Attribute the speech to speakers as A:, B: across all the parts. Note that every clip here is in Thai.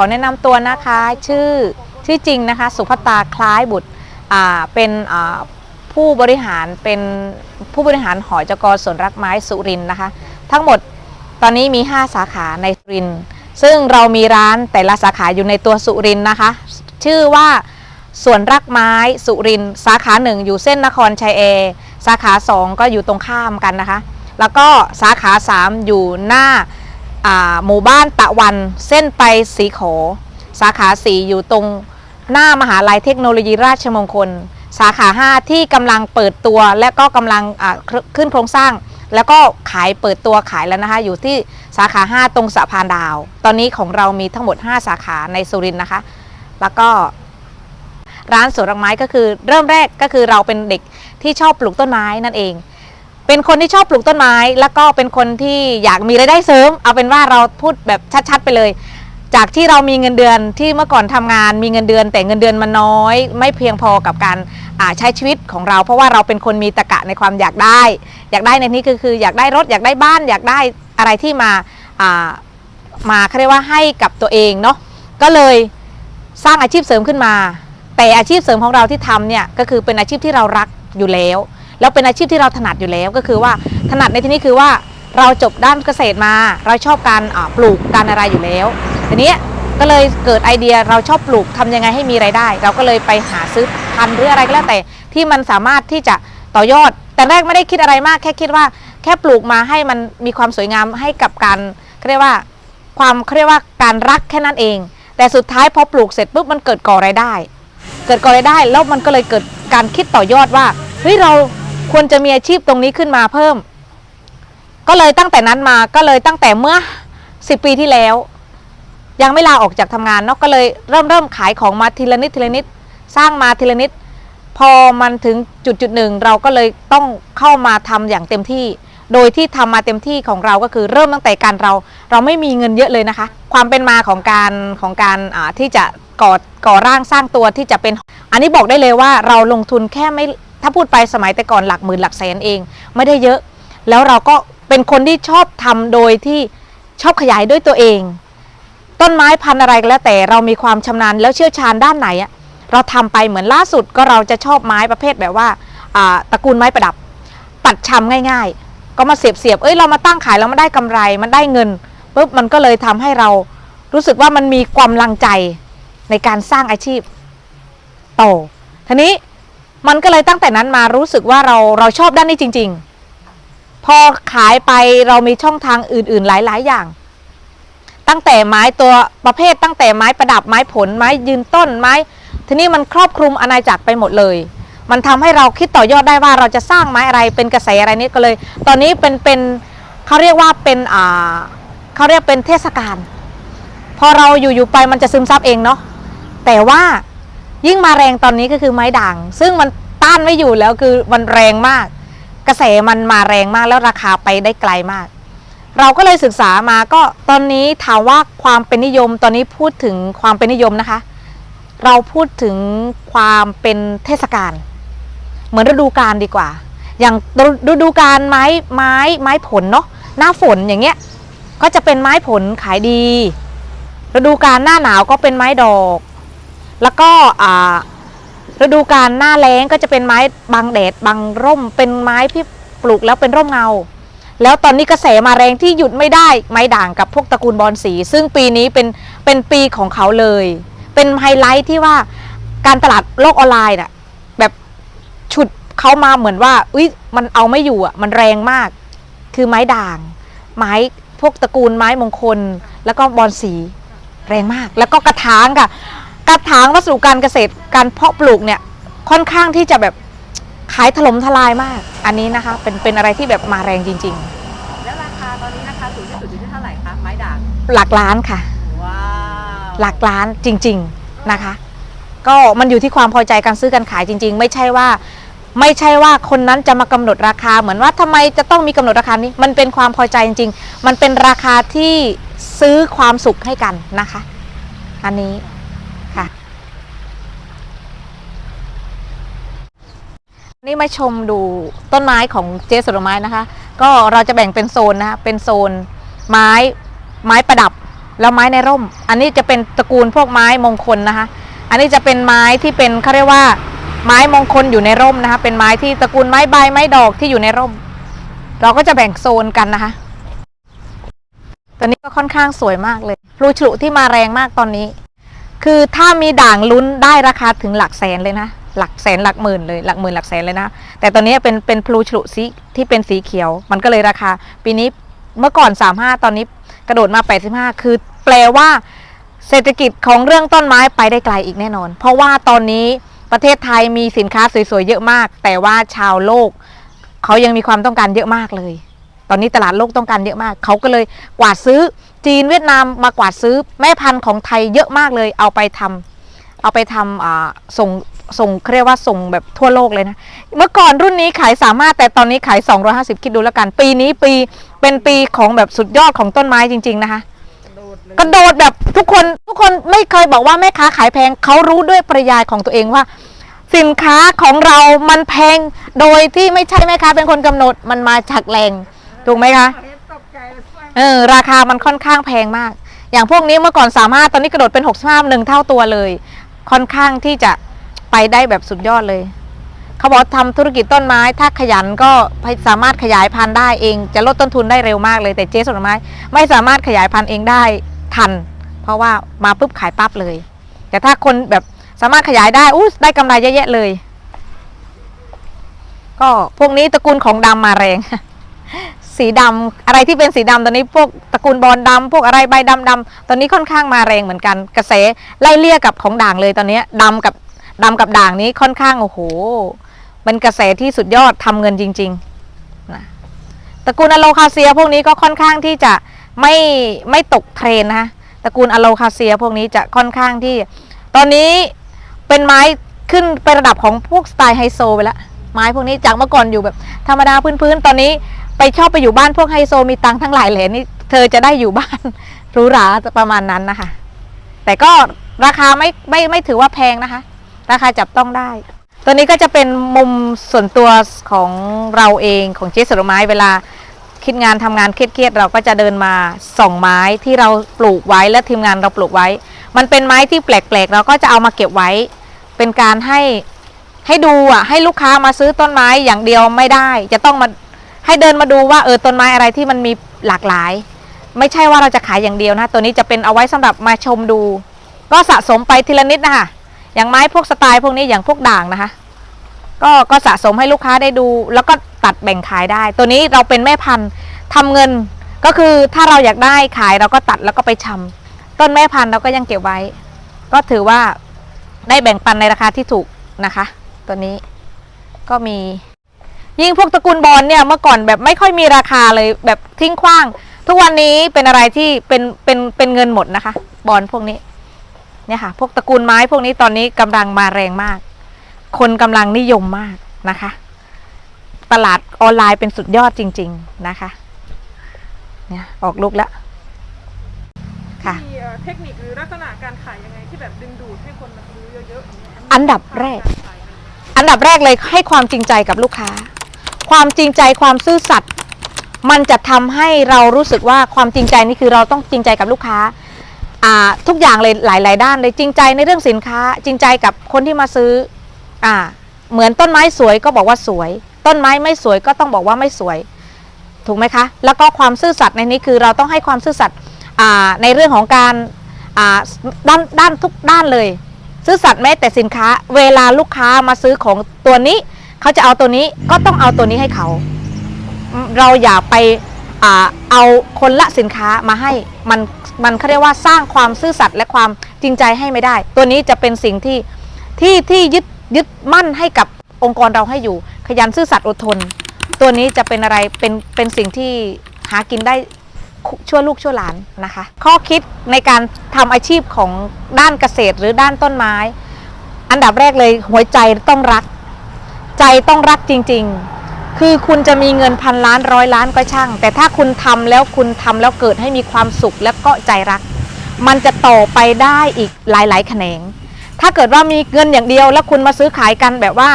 A: อแนะนำตัวนะคะชื่อชื่อจริงนะคะ สุภัตาคล้ายบุตรเป็นผู้บริหารเป็นผู้บริหารหอจกสวนรักไม้สุรินนะคะ ทั้งหมดตอนนี้มี 5 สาขาในสุรินซึ่งเรามีร้านแต่ละสาขาอยู่ในตัวสุรินนะคะ ชื่อว่าสวนรักไม้สุรินสาขาหนึ่งอยู่เส้นนครชัยเอ สาขา 2 ก็อยู่ตรงข้ามกันนะคะ แล้วก็สาขา 3 อยู่หน้า หมู่บ้านตะวันเส้นไปสีขอ สาขา 4 อยู่ตรงหน้ามหาลัยเทคโนโลยีราชมงคล สาขา 5 ที่กำลังเปิดตัวและก็กำลังขึ้นขึ้นโครงสร้าง แล้วก็ขายเปิดตัวขายแล้วนะคะ อยู่ที่สาขา 5 ตรงสะพานดาว ตอนนี้ของเรามีทั้งหมด 5 สาขาในสุรินทร์นะคะ แล้วก็ร้านสวนดอกไม้ก็คือเริ่มแรกก็คือเราเป็นเด็กที่ชอบปลูกต้นไม้นั่นเอง เป็นคนที่ชอบปลูกต้นไม้ แล้วก็เป็นคนที่อยากมีรายได้เสริม เอาเป็นว่าเราพูดแบบชัด ๆ ไปเลย จากที่เรามีเงินเดือนที่เมื่อก่อนทำงานมีเงินเดือน แต่เงินเดือนมันน้อย ไม่เพียงพอกับการใช้ชีวิตของเรา เพราะว่าเราเป็นคนมีตะกะในความอยากได้ อยากได้ในนี้ก็คืออยากได้รถอยากได้บ้านอยากได้อะไรที่มามาเขาเรียกว่าให้กับตัวเองเนาะก็เลยสร้างอาชีพเสริมขึ้นมา แต่อาชีพเสริมของเราที่ทำเนี่ยก็คือเป็นอาชีพที่เรารักอยู่แล้ว แล้วเป็นอาชีพที่เราถนัดอยู่แล้วก็คือว่าถนัดในที่นี้คือว่าเราจบด้านเกษตรมา เราชอบการปลูกการอะไรอยู่แล้วทีนี้ก็เลยเกิดไอเดียเราชอบปลูกทำยังไงให้มีไรายได้ เราก็เลยไปหาซื้อพันธุ์หรืออะไรก็แล้วแต่ที่มันสามารถที่จะต่อยอด แต่แรกไม่ได้คิดอะไรมาก แค่คิดว่าแค่ปลูกมาให้มันมีความสวยงามให้กับการเขาเรียกว่าความเขาเรียกว่าการรักแค่นั้นเอง แต่สุดท้ายพอปลูกเสร็จปุ๊บมันเกิดก่อรายได้ เกิดก่อรายได้แล้วมันก็เลยเกิดการคิดต่อยอดว่าเฮ้ยเรา ควรจะมีอาชีพตรงนี้ขึ้นมาเพิ่ม ก็เลยตั้งแต่นั้นมาก็เลยตั้งแต่เมื่อ10ปีที่แล้ว ยังไม่ลาออกจากทำงานเนาะก็เลยเริ่มเริ่มขายของมาทีละนิดทีละนิดสร้างมาทีละนิด พอมันถึงจุดจุดหนึ่งเราก็เลยต้องเข้ามาทำอย่างเต็มที่ โดยที่ทำมาเต็มที่ของเราก็คือเริ่มตั้งแต่การเรา เราไม่มีเงินเยอะเลยนะคะ ความเป็นมาของการของการที่จะก่อก่อร่างสร้างตัวที่จะเป็น อันนี้บอกได้เลยว่าเราลงทุนแค่ไม่ ถ้าพูดไปสมัยแต่ก่อนหลักหมื่นหลักแสนเอง ไม่ได้เยอะ แล้วเราก็เป็นคนที่ชอบทำโดยที่ชอบขยายด้วยตัวเอง ต้นไม้พันอะไรก็แล้วแต่เรามีความชำนาญแล้วเชี่ยวชาญด้านไหนอะเราทำไปเหมือนล่าสุดก็เราจะชอบไม้ประเภทแบบว่าตระกูลไม้ประดับ ตัดชำง่าย ๆ ก็มาเสียบเสียบๆเอ้ยเรามาตั้งขายแล้วมันได้กำไรมันได้เงินปุ๊บมันก็เลยทำให้เรารู้สึกว่ามันมีความลังใจในการสร้างอาชีพโตทีนี้ มันก็เลยตั้งแต่นั้นมารู้สึกว่าเราเราชอบด้านนี้จริง ๆ พอขายไปเรามีช่องทางอื่น ๆ หลาย ๆ อย่าง ตั้งแต่ไม้ตัวประเภท ตั้งแต่ไม้ประดับไม้ผลไม้ยืนต้นไม้ ทีนี้มันครอบคลุมอาณาจักรไปหมดเลย มันทำให้เราคิดต่อยอดได้ว่าเราจะสร้างไม้อะไรเป็นกระแสอะไรนี้ก็เลย ตอนนี้เป็นเป็นเขาเรียกว่าเป็นอ่าเขาเรียกเป็นเทศกาลพอเราอยู่ๆไปมันจะซึมซับเองเนาะแต่ว่า ยิ่งมาแรงตอนนี้ก็คือไม้ด่าง ซึ่งมันต้านไม่อยู่แล้วคือมันแรงมาก กระแสมันมาแรงมากแล้วราคาไปได้ไกลมาก เราก็เลยศึกษามาก็ตอนนี้ถามว่าความเป็นนิยมตอนนี้พูดถึงความเป็นนิยมนะคะ เราพูดถึงความเป็นเทศกาลเหมือนฤดูกาลดีกว่า อย่างฤดูกาลไม้ไม้ไม้ผลเนาะหน้าฝนอย่างเงี้ยก็จะเป็นไม้ผลขายดีฤดูกาลหน้าหนาวก็เป็นไม้ดอก แล้วก็ฤดูกาลหน้าแล้งก็จะเป็นไม้บังแดดบังร่ม เป็นไม้ที่ปลูกแล้วเป็นร่มเงา แล้วตอนนี้กระแสมาแรงที่หยุดไม่ได้ไม้ด่างกับพวกตระกูลบอลสี ซึ่งปีนี้เป็นเป็นปีของเขาเลย เป็นไฮไลท์ที่ว่าการตลาดโลกออนไลน์น่ะแบบฉุดเขามาเหมือนว่าอุ้ยมันเอาไม่อยู่อะมันแรงมาก คือไม้ด่าง ไม้พวกตระกูลไม้มงคล แล้วก็บอลสีแรงมาก แล้วก็กระถางค่ะ กระถางวัสดุการเกษตรการเพาะปลูกเนี่ยค่อนข้างที่จะแบบขายถล่มทลายมาก อันนี้นะคะเป็นเป็นอะไรที่แบบมาแรงจริง
B: แล้วราคาตอนนี้ราคาสูงที่สุดอยู่ที่เท่าไหร่คะไม้ด่าง
A: ๆ หลักล้านค่ะ
B: ว้าว
A: หลักล้านจริง ๆนะคะ ก็มันอยู่ที่ความพอใจการซื้อการขายจริง ๆ ไม่ใช่ว่า ไม่ใช่ว่าคนนั้นจะมากำหนดราคาเหมือนว่าทำไมจะต้องมีกำหนดราคานี้มันเป็นความพอใจจริง ๆ มันเป็นราคาที่ซื้อความสุขให้กันนะคะ อันนี้ค่ะ นี่มาชมดูต้นไม้ของเจสวนไม้นะคะ ก็เราจะแบ่งเป็นโซนนะคะเป็นโซนไม้ไม้ประดับแล้วไม้ในร่ม อันนี้จะเป็นตระกูลพวกไม้มงคลนะคะ อันนี้จะเป็นไม้ที่เป็นเขาเรียกว่าไม้มงคลอยู่ในร่มนะคะ เป็นไม้ที่ตระกูลไม้ใบไม้ดอกที่อยู่ในร่ม เราก็จะแบ่งโซนกันนะคะตัวนี้ก็ค่อนข้างสวยมากเลยพลูฉลุที่มาแรงมากตอนนี้ คือถ้ามีด่างลุ้นได้ราคาถึงหลักแสนเลยนะ หลักแสนหลักหมื่นเลยหลักหมื่นหลักแสนเลยนะ แต่ตอนนี้เป็นเป็นพลูฉลุสีที่เป็นสีเขียว มันก็เลยราคา ปีนี้เมื่อก่อน 35 ตอนนี้กระโดดมา 85 คือแปลว่า เศรษฐกิจของเรื่องต้นไม้ไปได้ไกลอีกแน่นอน เพราะว่าตอนนี้ประเทศไทยมีสินค้าสวยๆเยอะมาก แต่ว่าชาวโลก เขายังมีความต้องการเยอะมากเลย ตอนนี้ตลาดโลกต้องการเยอะมาก เขาก็เลยกวาดซื้อจีนเวียดนามมากวาดซื้อแม่พันธุ์ของไทยเยอะมากเลย เอาไปทำเอาไปทำส่ง ส่งเขาเรียกว่าส่งแบบทั่วโลกเลยนะ เมื่อก่อนรุ่นนี้ขายสามารถแต่ตอนนี้ขาย 250 คิดดูแล้วกัน ปีนี้ปีเป็นปีของแบบสุดยอดของต้นไม้จริง ๆ นะคะกระโดดแบบทุกคนทุกคนไม่เคยบอกว่าแม่ค้าขายแพงเขารู้ด้วยปริยายของตัวเองว่า สินค้าของเรามันแพงโดยที่ไม่ใช่แม่ค้าเป็นคนกำหนดมันมาจากแรงถูกไหมคะเออราคามันค่อนข้างแพงมาก อย่างพวกนี้เมื่อก่อนสามารถตอนนี้กระโดดเป็น 65หนึ่งเท่าตัวเลย ค่อนข้างที่จะ ไปได้แบบสุดยอดเลย เขาบอกทำธุรกิจต้นไม้ ถ้าขยันก็สามารถขยายพันธุ์ได้เอง จะลดต้นทุนได้เร็วมากเลย แต่เจ๊สวนไม้ไม่สามารถขยายพันธุ์เองได้ทัน เพราะว่ามาปุ๊บขายปั๊บเลย แต่ถ้าคนแบบสามารถขยายได้อู้ได้กำไรเยอะแยะเลย ก็พวกนี้ตระกูลของดำมาแรง สีดำอะไรที่เป็นสีดำตอนนี้พวกตระกูลบอลดำพวกอะไรใบดำดำๆตอนนี้ค่อนข้างมาแรงเหมือนกัน กระแสไล่เลี่ยกับของด่างเลยตอนนี้ดำกับ ดำกับด่างนี้ค่อนข้างโอ้โหเป็นกระแสที่สุดยอดทำเงินจริงๆนะตระกูลอะโลคาเซียพวกนี้ก็ค่อนข้างที่จะไม่ไม่ตกเทรนนะคะตระกูลอะโลคาเซียพวกนี้จะค่อนข้างที่ ตอนนี้เป็นไม้ขึ้นไประดับของพวกสไตล์ไฮโซไปแล้วไม้พวกนี้จากเมื่อก่อนอยู่แบบธรรมดาพื้นๆตอนนี้ไปชอบไปอยู่บ้านพวกไฮโซมีตังทั้งหลายแหล่นี่เธอจะได้อยู่บ้านหรูหราประมาณนั้นนะคะ แต่ก็ราคาไม่ไม่ไม่ถือว่าแพงนะคะ ราคาจับต้องได้ ตัวนี้ก็จะเป็นมุมส่วนตัวของเราเองของเจ๊สวนไม้เวลาคิดงานทำงานเครียดๆเราก็จะเดินมาส่องไม้ที่เราปลูกไว้และทีมงานเราปลูกไว้ มันเป็นไม้ที่แปลกๆ เราก็จะเอามาเก็บไว้ เป็นการให้ให้ดูอะให้ลูกค้ามาซื้อต้นไม้อย่างเดียวไม่ได้ จะต้องมาให้เดินมาดูว่าเออต้นไม้อะไรที่มันมีหลากหลาย ไม่ใช่ว่าเราจะขายอย่างเดียวนะ ตัวนี้จะเป็นเอาไว้สำหรับมาชมดู ก็สะสมไปทีละนิดนะคะ อย่างไม้พวกสไตล์พวกนี้อย่างพวกด่างนะคะ ก็ก็สะสมให้ลูกค้าได้ดู แล้วก็ตัดแบ่งขายได้ ตัวนี้เราเป็นแม่พันธุ์ทำเงินก็คือถ้าเราอยากได้ขายเราก็ตัดแล้วก็ไปชำต้นแม่พันธุ์เราก็ยังเก็บไว้ ก็ถือว่าได้แบ่งปันในราคาที่ถูกนะคะ ตัวนี้ก็มี ยิ่งพวกตระกูลบอลเนี่ยเมื่อก่อนแบบไม่ค่อยมีราคาเลยแบบทิ้งขว้าง ทุกวันนี้เป็นอะไรที่เป็นเป็นเป็นเงินหมดนะคะ บอลพวกนี้ เนี่ยค่ะ พวกตระกูลไม้พวกนี้ตอนนี้กำลังมาแรงมาก คนกำลังนิยมมากนะคะ ตลาดออนไลน์เป็นสุดยอดจริง ๆนะคะ เนี่ยออกลูกแล้วค่ะ
C: มีเอ่อเทคนิคหรือลักษณะการขายยังไงที่แบบดึงดูดให้คนมาซื้อเยอะๆอย่างเงี้ย
A: อันดับแรกา
C: รขายอะไร
A: อันดับแรกเลยให้ความจริงใจกับลูกค้า ความจริงใจความซื่อสัตย์มันจะทำให้เรารู้สึกว่าความจริงใจนี่คือเราต้องจริงใจกับลูกค้าอ่า ทุกอย่างเลยหลาย ๆ ด้านเลยจริงใจในเรื่องสินค้า จริงใจกับคนที่มาซื้ออเหมือนต้นไม้สวยก็บอกว่าสวย ต้นไม้ไม่สวยก็ต้องบอกว่าไม่สวย ถูกไหมคะ แล้วก็ความซื่อสัตย์ในนี้คือเราต้องให้ความซื่อสัตย์ในเรื่องของการด้านด้านทุกด้านเลย ซื่อสัตย์แม้แต่สินค้า เวลาลูกค้ามาซื้อของตัวนี้ เขาจะเอาตัวนี้ก็ต้องเอาตัวนี้ให้เขา เราอย่าไป เอาคนละสินค้ามาให้มันมันเขาเรียกว่าสร้างความซื่อสัตย์และความจริงใจให้ไม่ได้ ตัวนี้จะเป็นสิ่งที่ที่ที่ยึดยึดมั่นให้กับองค์กรเราให้อยู่ ขยันซื่อสัตย์อดทน ตัวนี้จะเป็นอะไรเป็นเป็นสิ่งที่หากินได้ชั่วลูกชั่วหลานนะคะ ข้อคิดในการทำอาชีพของด้านเกษตรหรือด้านต้นไม้ อันดับแรกเลยหัวใจต้องรัก ใจต้องรักจริง ๆ คือคุณจะมีเงินพันล้านร้อยล้านก็ช่าง แต่ถ้าคุณทำแล้วคุณทำแล้วเกิดให้มีความสุขและก็ใจรัก มันจะต่อไปได้อีกหลายๆแขนง ถ้าเกิดว่ามีเงินอย่างเดียว แล้วคุณมาซื้อขายกันแบบว่า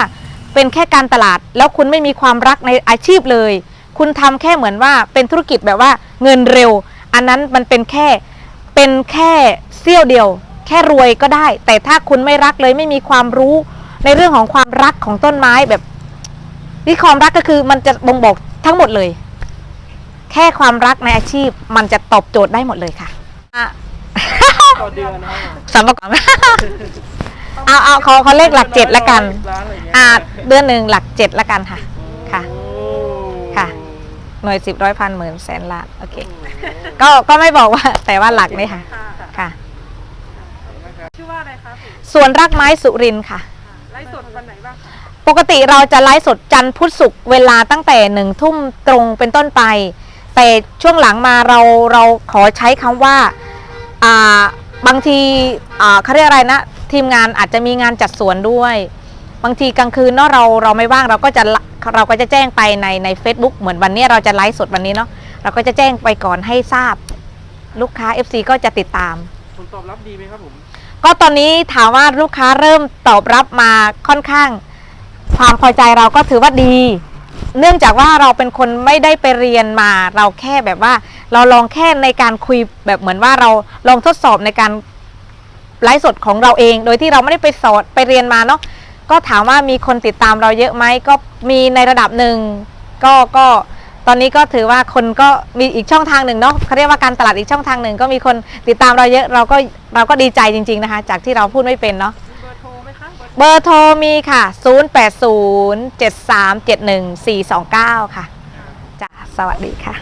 A: เป็นแค่การตลาด แล้วคุณไม่มีความรักในอาชีพเลย คุณทำแค่เหมือนว่าเป็นธุรกิจแบบว่าเงินเร็ว อันนั้นมันเป็นแค่เป็นแค่เสี้ยวเดียว แค่รวยก็ได้ แต่ถ้าคุณไม่รักเลยไม่มีความรู้ในเรื่องของความรักของต้นไม้แบบ นี่ความรักก็คือมันจะบ่งบอกทั้งหมดเลย แค่ความรักในอาชีพมันจะตอบโจทย์ได้หมดเลยค่ะอะ
D: ต่อเดือนนะครับผม
A: สำหรับก่อนเอาเอาขอขอเลขหลักเจ็ดละกัน
D: ร้านอะไรเงี้ย
A: อ่าเดือนหนึ่งหลักเจ็ดละกันค่ะ ค่ะ
D: โอ้
A: ค่ะ หน่วยสิบร้อยพันหมื่นแสนล้านโอเค ก็ก็ไม่บอกว่า แต่ว่าหลักนี่ค่ะ
C: ค่ะ
A: ค่ะ
C: ชื่อว่าอะไรคะพี่
A: ส่วนรักไม้สุรินทร์ค่ะ
C: ไลฟ์สดวันไหนบ้างคะ
A: ปกติเราจะไลฟ์สดจันทร์พุธศุกร์เวลาตั้งแต่หนึ่งทุ่มตรงเป็นต้นไป แต่ช่วงหลังมาเราเราขอใช้คำว่าอ่าบางทีอ่าเขาเรียกอะไรนะทีมงานอาจจะมีงานจัดสวนด้วย บางทีกลางคืนเนาะเราเราไม่ว่างเราก็จะละเราก็จะแจ้งไปในใน Facebook เหมือนวันนี้เราจะไลฟ์สดวันนี้เนาะเราก็จะแจ้งไปก่อนให้ทราบ ลูกค้า FC ก็จะติดตาม
D: ผลตอบรับดีไหมครับผม
A: ก็ตอนนี้ถามว่าลูกค้าเริ่มตอบรับมาค่อนข้าง ความพอใจเราก็ถือว่าดี เนื่องจากว่าเราเป็นคนไม่ได้ไปเรียนมาเราแค่แบบว่า เราลองแค่ในการคุยแบบเหมือนว่าเราลองทดสอบในการไลฟ์สดของเราเอง โดยที่เราไม่ได้ไปสอนไปเรียนมาเนาะก็ถามว่ามีคนติดตามเราเยอะไหมก็มีในระดับหนึ่งก็ก็ตอนนี้ก็ถือว่าคนก็มีอีกช่องทางหนึ่งเนาะเขาเรียกว่าการตลาดอีกช่องทางหนึ่งก็มีคนติดตามเราเยอะเราก็เราก็ดีใจจริง ๆนะคะ จากที่เราพูดไม่เป็นเนาะ เบอร์โทรมีค่ะ 0807371429 ค่ะจ้ะสวัสดีค่ะ